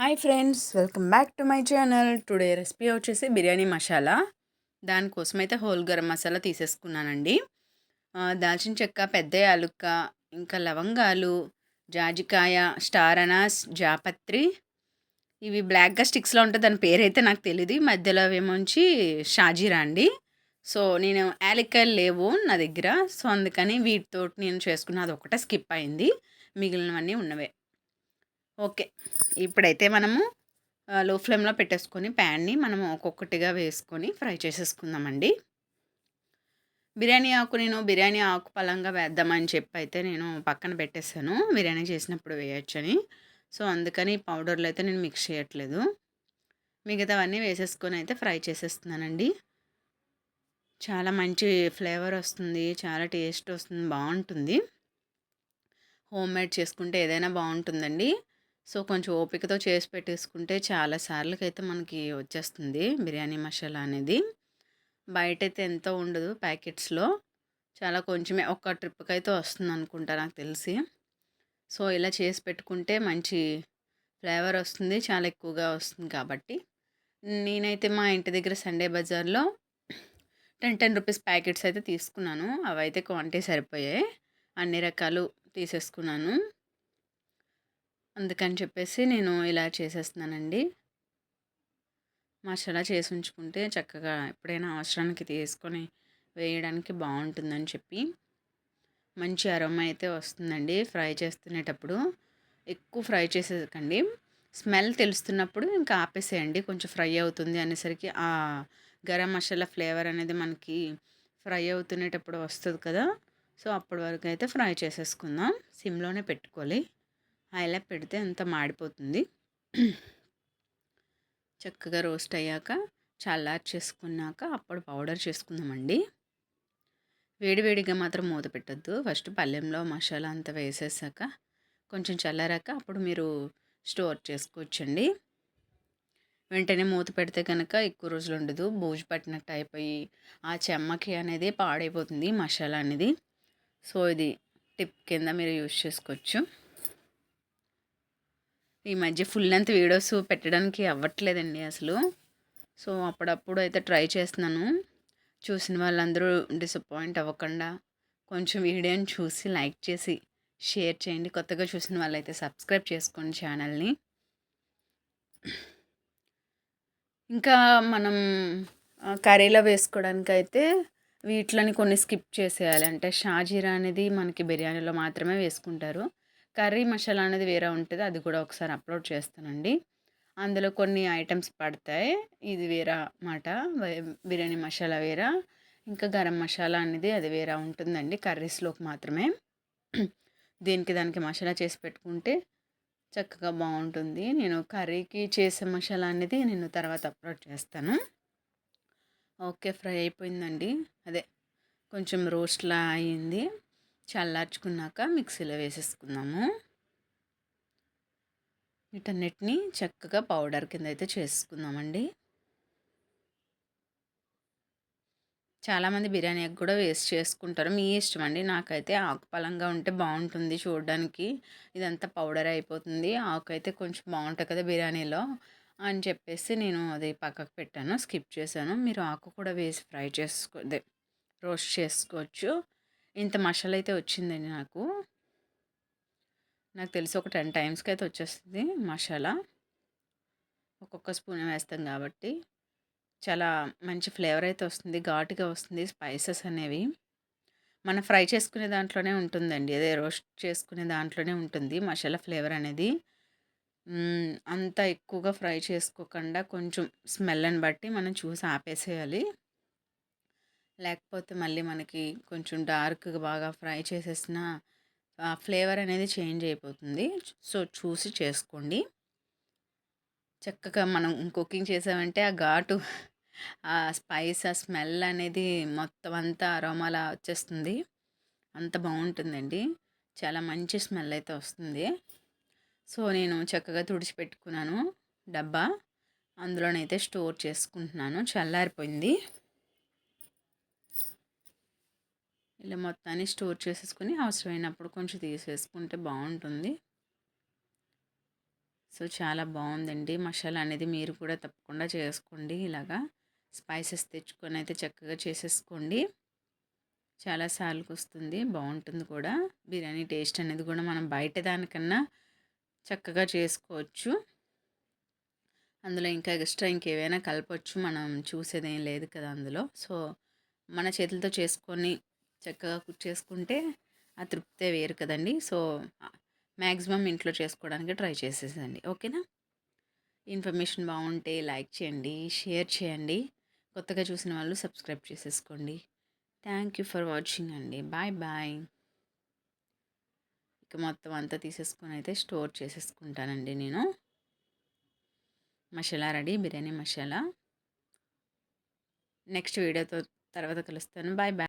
Hi friends welcome back to my channel. Today recipe వచ్చేసి బిర్యానీ మసాలా. దానికోసం అయితే హోల్ గరం మసాలా తీసేసుకున్నానండి. దాల్చిన చెక్క పెద్ద యాలుక్క ఇంకా లవంగాలు జాజికాయ స్టార్ అనాస్ జాపత్రి. ఇవి బ్లాక్గా స్టిక్స్లో ఉంటే దాని పేరైతే నాకు తెలియదు మధ్యలో ఏమోంచి షాజీరా అండి. సో నేను యాలక్కాయలు లేవు నా దగ్గర. సో అందుకని వీటితో నేను చేసుకున్న అది ఒకటే స్కిప్ అయింది. మిగిలినవన్నీ ఉన్నవే. ఓకే. ఇప్పుడైతే మనము లో ఫ్లేమ్లో పెట్టేసుకొని ప్యాన్ని మనం ఒక్కొక్కటిగా వేసుకొని ఫ్రై చేసేసుకుందామండి. బిర్యానీ ఆకు నేను బిర్యానీ ఆకు పలంగా వేద్దామని చెప్పి అయితే నేను పక్కన పెట్టేశాను. బిర్యానీ చేసినప్పుడు వేయొచ్చని. సో అందుకని ఈ పౌడర్లు అయితే నేను మిక్స్ చేయట్లేదు. మిగతావన్నీ వేసేసుకొని అయితే ఫ్రై చేసేస్తున్నానండి. చాలా మంచి ఫ్లేవర్ వస్తుంది చాలా టేస్ట్ వస్తుంది బాగుంటుంది. హోమ్ మేడ్ చేసుకుంటే ఏదైనా బాగుంటుందండి. సో కొంచెం ఓపికతో చేసి పెట్టేసుకుంటే చాలా సార్లకైతే మనకి వచ్చేస్తుంది బిర్యానీ మసాలా అనేది. బయట అయితే ఎంతో ఉండదు ప్యాకెట్స్లో. చాలా కొంచెమే ఒక్క ట్రిప్కి అయితే వస్తుంది అనుకుంటా నాకు తెలిసి. సో ఇలా చేసి పెట్టుకుంటే మంచి ఫ్లేవర్ వస్తుంది చాలా ఎక్కువగా వస్తుంది కాబట్టి. నేనైతే మా ఇంటి దగ్గర సండే బజార్లో టెన్ టెన్ రూపీస్ ప్యాకెట్స్ అయితే తీసుకున్నాను. అవి అయితే క్వాంటిటీ సరిపోయాయి. అన్ని రకాలు తీసేసుకున్నాను. అందుకని చెప్పేసి నేను ఇలా చేసేస్తున్నానండి. మసాలా చేసి ఉంచుకుంటే చక్కగా ఎప్పుడైనా అవసరానికి తీసుకొని వేయడానికి బాగుంటుందని చెప్పి మంచి అరోమా అయితే వస్తుందండి ఫ్రై చేస్తునేటప్పుడు. ఎక్కువ ఫ్రై చేసేకండి స్మెల్ తెలుస్తున్నప్పుడు ఇంకా ఆపేసేయండి. కొంచెం ఫ్రై అవుతుంది అనేసరికి ఆ గరం మసాలా ఫ్లేవర్ అనేది మనకి ఫ్రై అవుతునేటప్పుడు వస్తుంది కదా. సో అప్పటి వరకు అయితే ఫ్రై చేసేసుకుందాం. సిమ్లోనే పెట్టుకోవాలి. ఇలా పెడితే అంత మాడిపోతుంది. చక్కగా రోస్ట్ అయ్యాక చల్లార్చేసుకున్నాక అప్పుడు పౌడర్ చేసుకుందామండి. వేడివేడిగా మాత్రం మూత పెట్టద్దు. ఫస్ట్ పల్లెంలో మసాలా అంతా వేసేసాక కొంచెం చల్లారాక అప్పుడు మీరు స్టోర్ చేసుకోవచ్చండి. వెంటనే మూత పెడితే కనుక ఎక్కువ రోజులు ఉండదు. బూజు పట్టినట్టు అయిపోయి ఆ చెమ్మకి అనేది పాడైపోతుంది మసాలా అనేది. సో ఇది టిప్ కింద మీరు యూజ్ చేసుకోవచ్చు. ఈ మధ్య ఫుల్ లెంత్ వీడియోస్ పెట్టడానికి అవ్వట్లేదండి అసలు. సో అప్పుడప్పుడు అయితే ట్రై చేస్తున్నాను. చూసిన వాళ్ళందరూ డిసప్పాయింట్ అవ్వకుండా కొంచెం వీడియోని చూసి లైక్ చేసి షేర్ చేయండి. కొత్తగా చూసిన వాళ్ళైతే సబ్స్క్రైబ్ చేసుకోండి ఛానల్ని ఇంకా మనం కర్రీలో వేసుకోవడానికి అయితే వీటిని కొన్ని స్కిప్ చేసేయాలి. అంటే షాజీరా అనేది మనకి బిర్యానీలో మాత్రమే వేసుకుంటారు. కర్రీ మసాలా అనేది వేరే ఉంటుంది. అది కూడా ఒకసారి అప్లోడ్ చేస్తానండి. అందులో కొన్ని ఐటమ్స్ పడతాయి. ఇది వేరే మాట బిర్యానీ మసాలా వేరా. ఇంకా గరం మసాలా అనేది అది వేరే ఉంటుందండి. కర్రీస్లోకి మాత్రమే. దీనికి దానికి మసాలా చేసి పెట్టుకుంటే చక్కగా బాగుంటుంది. నేను కర్రీకి చేసే మసాలా అనేది నేను తర్వాత అప్లోడ్ చేస్తాను. ఓకే ఫ్రై అయిపోయిందండి. అదే కొంచెం రోస్ట్లా అయింది. చల్లార్చుకున్నాక మిక్సీలో వేసేసుకుందాము. వీటన్నిటిని చక్కగా పౌడర్ కింద అయితే చేసుకుందామండి. చాలామంది బిర్యానీ ఎగ్ కూడా వేస్ట్ చేసుకుంటారు. మీ ఇష్టం అండి. నాకైతే ఆకుపలంగా ఉంటే బాగుంటుంది చూడడానికి. ఇదంతా పౌడర్ అయిపోతుంది. ఆకు అయితే కొంచెం బాగుంటుంది కదా బిర్యానీలో అని చెప్పేసి నేను అది పక్కకు పెట్టాను. స్కిప్ చేశాను. మీరు ఆకు కూడా వేసి ఫ్రై చేసుకో రోస్ట్ చేసుకోవచ్చు. ఇంత మసాలా అయితే వచ్చిందండి నాకు. నాకు తెలిసి ఒక టెన్ టైమ్స్కి అయితే వచ్చేస్తుంది మసాలా. ఒక్కొక్క స్పూన్ వేస్తాం కాబట్టి. చాలా మంచి ఫ్లేవర్ అయితే వస్తుంది ఘాటుగా వస్తుంది స్పైసెస్ అనేవి. మనం ఫ్రై చేసుకునే దాంట్లోనే ఉంటుందండి అదే రోస్ట్ చేసుకునే దాంట్లోనే ఉంటుంది మసాలా ఫ్లేవర్ అనేది. అంత ఎక్కువగా ఫ్రై చేసుకోకుండా కొంచెం స్మెల్ని బట్టి మనం చూసి ఆపేసేయాలి. లేకపోతే మళ్ళీ మనకి కొంచెం డార్క్గా బాగా ఫ్రై చేసేసిన ఫ్లేవర్ అనేది చేంజ్ అయిపోతుంది. సో చూసి చేసుకోండి. చక్కగా మనం కుకింగ్ చేసామంటే ఆ ఘాటు ఆ స్పైస్ ఆ స్మెల్ అనేది మొత్తం అంతా అరోమాలా వచ్చేస్తుంది. అంత బాగుంటుందండి. చాలా మంచి స్మెల్ అయితే వస్తుంది. సో నేను చక్కగా తుడిచిపెట్టుకున్నాను డబ్బా. అందులోనైతే స్టోర్ చేసుకుంటున్నాను. చల్లారిపోయింది. ఇలా మొత్తాన్ని స్టోర్ చేసేసుకుని అవసరమైనప్పుడు కొంచెం తీసేసుకుంటే బాగుంటుంది. సో చాలా బాగుందండి. మసాలా అనేది మీరు కూడా తప్పకుండా చేసుకోండి. ఇలాగా స్పైసెస్ తెచ్చుకొని అయితే చక్కగా చేసేసుకోండి. చాలా సార్లకు వస్తుంది. బాగుంటుంది కూడా. బిర్యానీ టేస్ట్ అనేది కూడా మనం బయట దానికన్నా చక్కగా చేసుకోవచ్చు. అందులో ఇంకా ఎక్స్ట్రా ఇంకేమైనా కలపచ్చు. మనం చూసేదేం లేదు కదా అందులో. సో మన చేతులతో చేసుకొని చక్కగా కుక్ చేసుకుంటే ఆ తృప్తే వేరు కదండి. సో మ్యాక్సిమం ఇంట్లో చేసుకోవడానికి ట్రై చేసేసండి ఓకేనా? ఇన్ఫర్మేషన్ బాగుంటే లైక్ చేయండి షేర్ చేయండి. కొత్తగా చూసిన వాళ్ళు సబ్స్క్రైబ్ చేసేసుకోండి. థ్యాంక్ యూ ఫర్ వాచింగ్ అండి. Bye bye. ఇక మొత్తం అంతా తీసేసుకొని అయితే స్టోర్ చేసేసుకుంటానండి నేను. మసాలా రెడీ బిర్యానీ మసాలా. నెక్స్ట్ వీడియోతో తర్వాత కలుస్తాను. Bye bye.